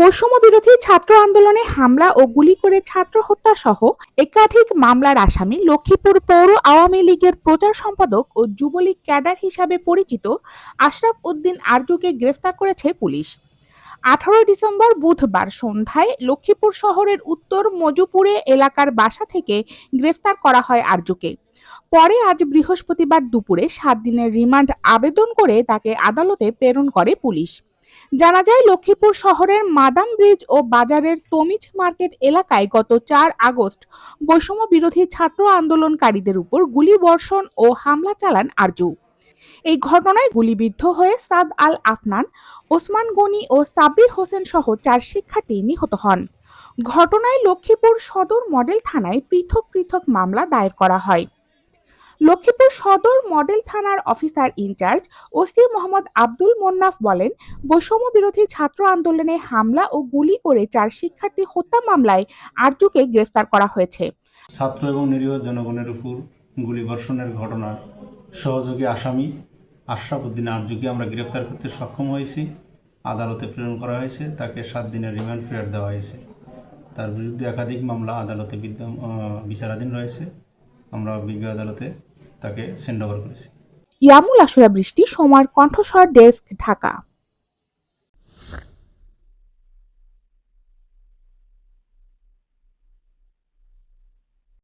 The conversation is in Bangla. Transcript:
বৈষম্য বিরোধী ছাত্র আন্দোলনে হামলা ও গুলি করে ছাত্র হত্যা সহ একাধিক মামলার আসামি লক্ষ্মীপুর পৌর আওয়ামী লীগের প্রচার সম্পাদক ও যুবলীগ ক্যাডার হিসাবে পরিচিত আশরাফ উদ্দিন আরজুকে গ্রেফতার করেছে পুলিশ। আঠারোই ডিসেম্বর বুধবার সন্ধ্যায় লক্ষ্মীপুর শহরের উত্তর মজুপুরে এলাকার বাসা থেকে গ্রেফতার করা হয় আরজুকে। পরে আজ বৃহস্পতিবার দুপুরে সাত দিনের রিমান্ড আবেদন করে তাকে আদালতে প্রেরণ করে পুলিশ। জানা যায়, লক্ষ্মীপুর শহরের মাদাম ব্রিজ ও বাজারের তমিজ মার্কেট এলাকায় গত চার আগস্ট বৈষম্য বিরোধী ছাত্র আন্দোলনকারীদের উপর গুলি বর্ষণ ও হামলা চালান আরজু। এই ঘটনায় গুলিবিদ্ধ হয়ে সাদ আল আফনান, ওসমান গনি ও সাব্বির হোসেন সহ চার শিক্ষার্থী নিহত হন। ঘটনায় লক্ষ্মীপুর সদর মডেল থানায় পৃথক পৃথক মামলা দায়ের করা হয়। লক্ষ্মীপুর সদর মডেল থানার officer in charge OC Mohammad Abdul Monnaf বলেন, বৈষম্য বিরোধী ছাত্র আন্দোলনে হামলা ও গুলি করে চার শিক্ষার্থী হত্যা মামলায় আরজুকে গ্রেফতার করা হয়েছে। ছাত্র এবং নিরীহ জনগণের উপর গুলিবর্ষণের ঘটনার সহযোগী আসামি আশরাফ উদ্দিন আরজুকে আমরা গ্রেপ্তার করতে সক্ষম হয়েছি। আদালতে প্রেরণ করা হয়েছে, তাকে সাত দিনের রিমান্ড পিরিয়ড দেওয়া হয়েছে। তার বিরুদ্ধে একাধিক মামলা আদালতে বিচারাধীন রয়েছে। আমরা বিজ্ঞ আদালতে তাকে সেন্ড ওভার করেছি। ইয়ামুল আশুরা বৃষ্টি সোমার কণ্ঠস্বর ডেস্ক ঢাকা।